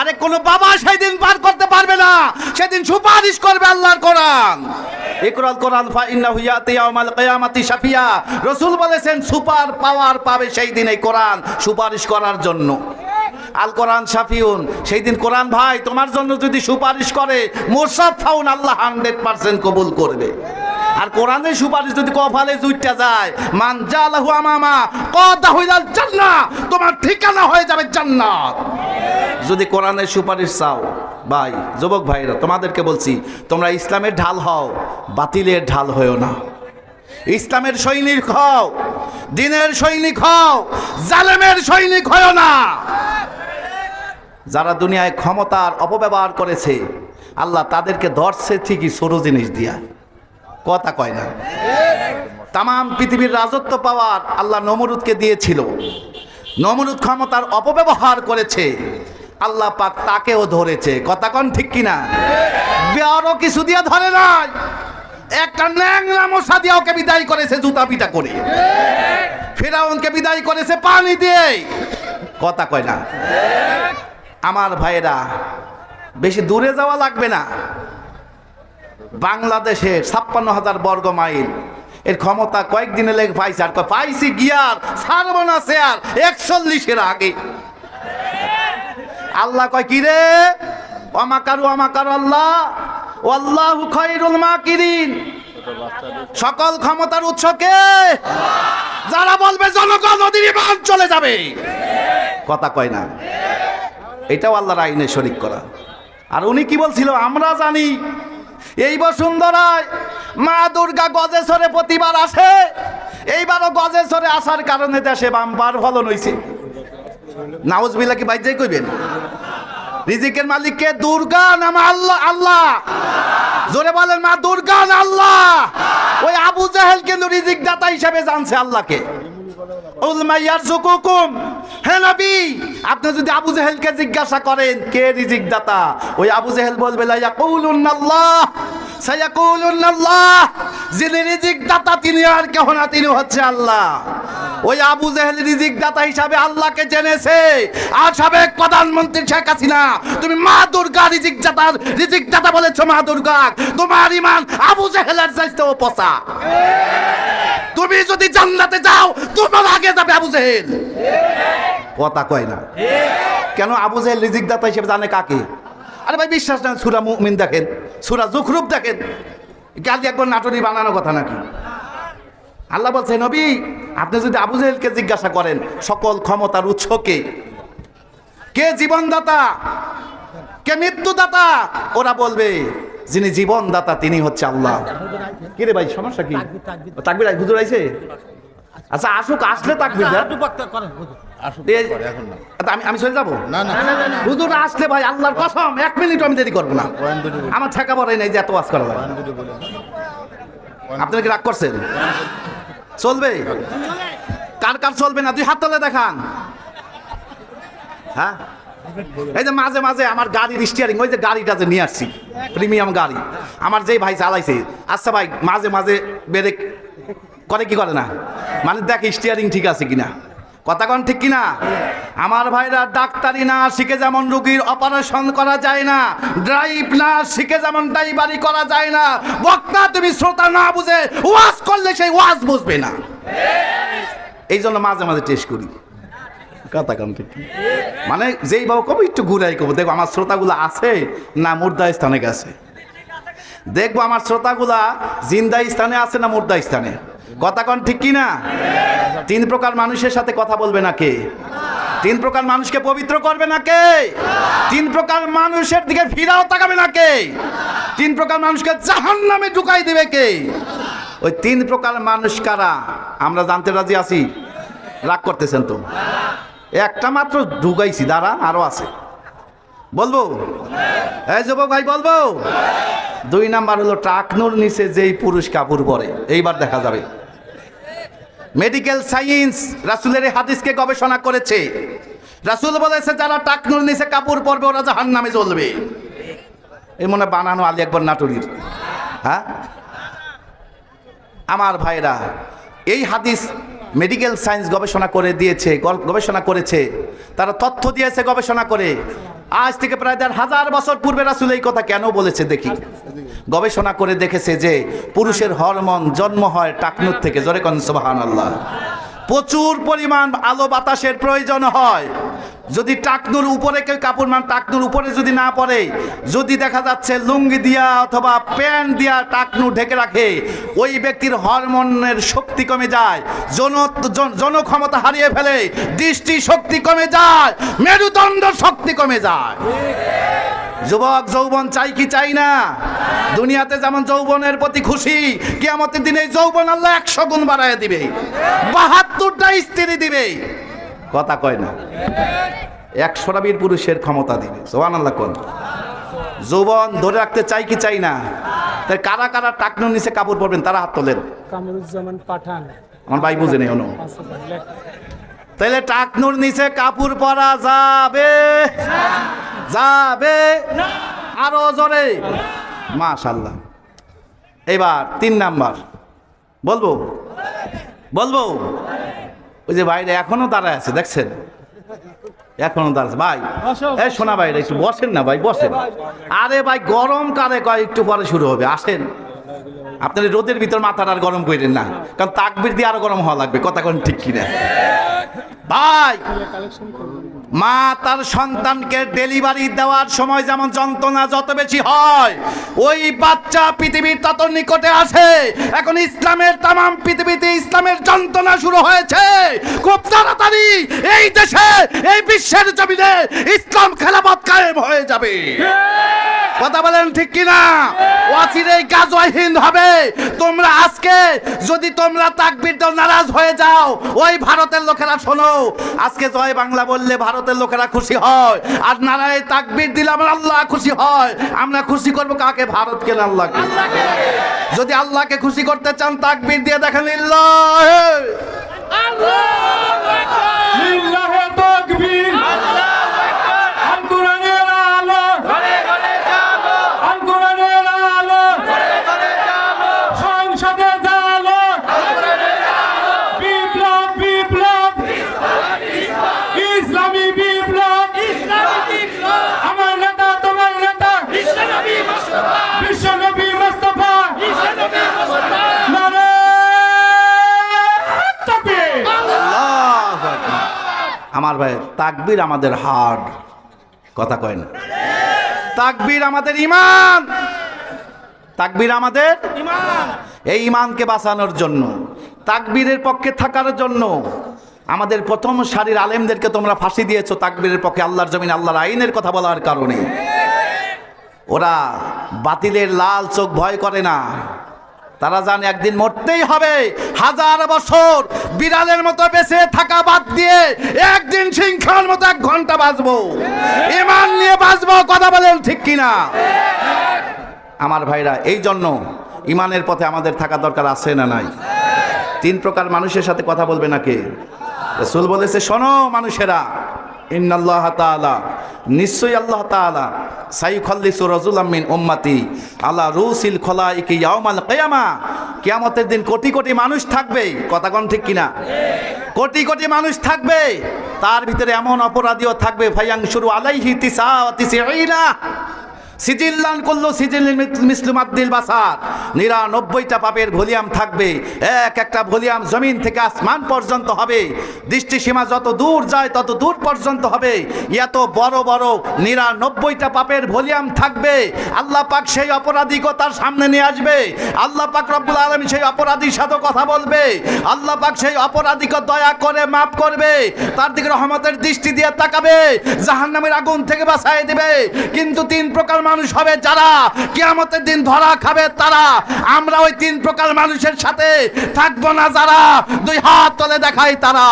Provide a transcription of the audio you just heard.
আরে কোন বাবা সেদিন পার করতে পারবে না। সেদিন সুপারিশ করবে আল্লাহর কোরআন। ইকরাল কোরআন, ফা ইন্নাহু ইয়াতি ইয়াউমাল কিয়ামাতি শাফিয়া। রাসূল বলেছেন, সুপার পাওয়ার পাবে সেই দিন এই কোরআন সুপারিশ করার জন্য। আল কোরআন শাফিউন, সেই দিন কোরআন ভাই, তোমার জন্য যদি সুপারিশ করে মোরসাদ ফাউন আল্লাহ হান্ড্রেড পার্সেন্ট কবুল করবে। আর কোরআনের সুপারিশ যদি কপালে জুইটা যায়, মান জালাহু আমামা, কদা হইলাল জান্নাহ, তোমার ঠিকানা হয়ে যাবে জান্নাত। যদি কোরআনের সুপারিশ চাও, ভাই, যুবক ভাইরা, তোমাদেরকে বলছি, তোমরা ইসলামের ঢাল হও, বাতিলের ঢাল হয়েও না। ইসলামের সৈনিক হও, দিনের সৈনিক হও, জালেমের সৈনিক হয়েও না। যারা দুনিয়ায় ক্ষমতার অপব্যবহার করেছে, আল্লাহ তাদেরকে ধরছে ঠিকই সরু জিনিস দিয়া। কথা কয় না। তাম পৃথিবীর রাজত্ব পাওয়ার আল্লাহ নমরুদকে দিয়েছিল। নমরুদ ক্ষমতার অপব্যবহার করেছে। আল্লাহ পাক তাকেও ধরেছে। কথা কন ঠিক কিনা? আরও কিছু দিয়ে ধরে নাই। একটা ন্যাংরা মশা দিয়ে ওকে বিদায় করেছে জুতা পিটা করে। ফেরাউনকে বিদায় করেছে পানি দিয়ে কথা কয় না। আমার ভাইয়েরা, বেশি দূরে যাওয়া লাগবে না। বাংলাদেশের ছাপ্পান্ন হাজার বর্গ মাইল। এর ক্ষমতা কয়েকদিনে লেগে পাইছে। আর পাইছি গিয়ার, ছাড়বো না শেয়ার একচল্লিশের আগে। আল্লাহ কয়, কি রে? অমাকারু অমাকারু আল্লাহ ও আল্লাহ। খৈরুল মাকিরিন। সকল ক্ষমতার উৎস কে? যারা বলবে জনগণ নদীর ইমান চলে যাবে। কথা কয় না। এটাও আল্লাহর আইনে শরিক করা। আর উনি কি বলছিল? আমরা জানি, এই বসুন্ধরায় মা দুর্গা গজেশ্বরে প্রতিবার আসে। এইবারও গজেশ্বরে আসার কারণে দেশে বাম্পার ফলন হয়েছে নাউজ বিল্লা কি বাইজাই কইবেন? রিজিকের মালিককে দুর্গা নাম আল্লাহ আল্লাহ। জোরে বলেন, মা, দুর্গা আল্লাহ। ওই আবু জাহেল কিন্তু রিজিক দাতা হিসাবে জানছে আল্লাহকে। আপনি যদি আবু জাহেলকে জিজ্ঞাসা করেন, কে রিজিক দাতা ওই আবু জাহেল বলবে, লা ইয়াকুলুন্নাল্লাহ সায়াকুলুন্নাল্লাহ, যিনি রিজিক দাতা তিনি আর কেহ না, তিনি হচ্ছে আল্লাহ। ওই আবু জেহেল রিজিক দাতা হিসাবে আল্লাহকে জেনেছে। আর সাবেক প্রধানমন্ত্রী শেখ হাসিনা, তুমি মা দুর্গা রিজিক দাতা রিজিক দাতা বলেছ মা দুর্গা। তোমার ইমান আবু জেহেলের চাইতেও পচা। তুমি যদি জান্নাতে যাও, তোমার আগে যাবে আবু জেহেল। কথা কয় না। কেন আবু জেহেল রিজিক দাতা হিসেবে জানে কাকে? আরে ভাই, বিশ্বাস না, সুরা মুমিন দেখেন। সুরা জুখরুপ দেখেন। কাল একবার নাটরি বানানো কথা নাকি? আল্লাহ বলছে নবী আপনি যদি আবু জেহেলকে জিজ্ঞাসা করেন সকল ক্ষমতার উৎস কে? কে জীবনদাতা? কে মৃত্যুদাতা? ওরা বলবে যিনি জীবনদাতা তিনি হচ্ছে আল্লাহ। কি রে ভাই সমস্যা কি? তাকবির হুজুর আইছে? আচ্ছা আসুক আসলে তাকবির আচ্ছা, আমি আমি চলে যাব? না না। হুজুর আসলে ভাই আল্লাহর কসম এক মিনিট আমি দেরি করব না। আমার ঠেকা পড়ে নাই যে এত ওয়াজ করা যায়। আপনারা রাগ করছেন? চলবে? কার কার চলবে না? দুই হাত তলে দেখান। হ্যাঁ? এই যে মাঝে মাঝে আমার গাড়ির স্টিয়ারিং ওই যে গাড়িটা যে নিয়ে আসছি প্রিমিয়াম গাড়ি। আমার যেই ভাই চালাইছে আচ্ছা ভাই মাঝে মাঝে ব্রেক করে কি করে না? মানে দেখ স্টিয়ারিং ঠিক আছে কিনা? কথা কন ঠিক কিনা? আমার ভাইরা ডাক্তারি না শিখে যেমন রুগীর অপারেশন করা যায় না ড্রাইভ না শিখে যেমন ড্রাইভারি করা যায় না, বক্তা তুমি শ্রোতা না বুঝে ওয়াজ করলে সেই ওয়াজ বুঝবে না। এই জন্য মাঝে মাঝে টেস্ট করি। কথা কন ঠিক মানে যেই বাবু কবে, একটু ঘুরাই কব, দেখব আমার শ্রোতাগুলো আছে না মুর্দা স্থানে গেছে? দেখব আমার শ্রোতাগুলা জিন্দা স্থানে আছে না মুর্দা স্থানে? কথা কন ঠিক কি না তিন প্রকার মানুষের সাথে কথা বলবে না কে? তিন প্রকার মানুষকে পবিত্র করবে না কে? তিন প্রকার মানুষের দিকে ফিরাও তাকাবে না কে? তিন প্রকার মানুষকে জাহান নামে ঢুকাই দেবে কে? ওই তিন প্রকার মানুষ কারা? আমরা জানতে রাজি আছি? রাগ করতেছেন তো। একটা মাত্র ঢুকাইছি, দাঁড়া, আরও আছে। বলব? এই যুবক ভাই, বলব? দুই নাম্বার হলো টাকনুর নিচে যেই পুরুষ কাপড় পরে, এইবার দেখা যাবে। মেডিকেল সায়েন্স রাসুলের হাদিসকে গবেষণা করেছে। রাসুল বলেছে, যারা টাকনুর নিচে কাপড় পরবে, ওরা জাহান নামে চলবে এই মনে বানানো আলী একবার নাটুরির। হ্যাঁ? আমার ভাইরা, এই হাদিস মেডিকেল সায়েন্স গবেষণা করে দিয়েছে গবেষণা করেছে, তারা তথ্য দিয়েছে, গবেষণা করে। আজ থেকে প্রায় দেড় হাজার বছর পূর্বে রাসুল এই কথা কেন বলেছে দেখি। গবেষণা করে দেখেছে যে পুরুষের হরমোন জন্ম হয় টাকনুর থেকে, জোরে কন সুবাহান আল্লাহ প্রচুর পরিমাণ আলো বাতাসের প্রয়োজন হয়। যদি টাকনুর উপরে কেউ কাপড় মান, টাকনুর উপরে যদি না পড়ে, যদি দেখা যাচ্ছে লুঙ্গি দিয়া অথবা প্যান্ট দিয়া টাকনু ঢেকে রাখে, ওই ব্যক্তির হরমোনের শক্তি কমে যায়, জন, জন- জনক্ষমতা হারিয়ে ফেলে দৃষ্টি শক্তি কমে যায় মেরুদণ্ড শক্তি কমে যায়। যুবক যৌবন চাই কি চাই না? দুনিয়াতে যেমন যৌবনের প্রতি খুশি কিয়ামতের দিনে যৌবন আল্লাহ একশো গুণ বাড়ায় দিবে। বাহাত্তরটা স্ত্রী দিবে। কথা কয় না। একশোটা বীর পুরুষের ক্ষমতা দিবে। সোহান আল্লাহ কোন। যৌবন ধরে রাখতে চাই কি চাই না? তাই কারা কারা টাকনুর নিচে কাপড় পরবেন তারা হাত তোলেন। কামরুজ্জামান পাঠান। আমার ভাই বুঝে নেই তাহলে টাকনুর নিচে কাপড় পরা যাবে। যাবে আরও জোরে। মাশাল্লাহ এবার তিন নাম্বার। বলব? বলব? ওই যে বাইরে এখনও দাঁড়ায় আছে, দেখছেন? এখনও দাঁড়াচ্ছে ভাই এই শোনা ভাই, একটু বসেন না ভাই, বসেন। আরে ভাই, গরম কারে কয়, একটু পরে শুরু হবে, আসেন। আপনার রোদের ভিতর মাথাটা আর গরম করেন না, কারণ তাকবির দিয়ে আরও গরম হওয়া লাগবে, কথা কোন ঠিক কিনা। ভাই মা তার সন্তানকে ডেলিভারি দেওয়ার সময় যেমন যন্ত্রণা যত বেশি হয়, ওই বাচ্চা পৃথিবীর তত নিকটে আসে। এখন ইসলামের তাম পৃথিবীতে ইসলামের যন্ত্রণা শুরু হয়েছে। খুব তাড়াতাড়ি এই দেশে, এই বিশ্বের জমিনে ইসলাম খেলাপথ কায়েম হয়ে যাবে। কথা বলেন ঠিক কিনা? ওয়াসির এই গাজওয়াহীন হবে। তোমরা আজকে যদি তোমরা তাকবির দাও নারাজ হয়ে যাও, ওই ভারতের লোকেরা শোনো। আজকে জয় বাংলা বললে ভারতের লোকেরা খুশি হয়। আর নারায় তাকবির দিলে আমার আল্লাহ খুশি হয়। আমরা খুশি করব কাকে? ভারতকে না আল্লাহকে? যদি আল্লাহকে খুশি করতে চান, তাকবির দিয়ে দেখেন লিল্লাহ আমার ভাই, তাকবির আমাদের হার্ড কথা কয় না। তাকবীর আমাদের ইমান তাকবির আমাদের এই ইমানকে বাঁচানোর জন্য, তাকবীরের পক্ষে থাকার জন্য আমাদের প্রথম সারির আলেমদেরকে তোমরা ফাঁসি দিয়েছ তাকবীরের পক্ষে, আল্লাহর জমিন, আল্লাহর আইনের কথা বলার কারণে। ওরা বাতিলের লাল চোখ ভয় করে না। তারা জানে একদিন মরতেই হবে। হাজার বছর বিড়ালের মতো বেঁচে থাকা বাদ দিয়ে একদিন সিংখার মতো এক ঘণ্টা বাঁচবো। ইমান নিয়ে বাঁচবো, কথা বলেন ঠিক কিনা? আমার ভাইরা, এই জন্য ইমানের পথে আমাদের থাকা দরকার আছে না নাই? তিন প্রকার মানুষের সাথে কথা বলবে নাকি? রসুল বলেছে, শোনো মানুষেরা নিশ্চয়ই আল্লাহ তাআলা সাইখল্লিসু রাজুলাম মিন উম্মতি, আলা রুসিল খলাইকি ইয়াউমাল কিয়ামা, কিয়ামতের দিন কোটি কোটি মানুষ থাকবে। কথা কম ঠিক কিনা? কোটি কোটি মানুষ থাকবে। তার ভিতরে এমন অপরাধীও থাকবে ভাইয়াং শুরু আলাইহি তিসা সিজিল্লান করল, সিজিল মিসলুম আব্দুল বাসার। নিরানব্বইটা পাপের ভলিউম থাকবে, এক একটা ভলিউম জমিন থেকে আসমান পর্যন্ত হবে। দৃষ্টিসীমা যত দূর যায়, তত দূর পর্যন্ত হবে। এত বড় বড় নিরানব্বইটা পাপের ভলিউম থাকবে। আল্লাহ পাক সেই অপরাধীকে তার সামনে নিয়ে আসবে। আল্লাহ পাক রব্বুল আলমী সেই অপরাধীর সাথে কথা বলবে। আল্লাহ পাক সেই অপরাধীকে দয়া করে মাফ করবে। তার দিকে রহমতের দৃষ্টি দিয়ে তাকাবে। জাহান্নামের আগুন থেকে বাঁচাই দিবে। কিন্তু তিন প্রকার মানুষ হবে যারা কেয়ামতের দিন ধরা খাবে তারা। আমরা ওই তিন প্রকার মানুষের সাথে থাকব না যারা। দুই হাত তলে দেখাই তারা।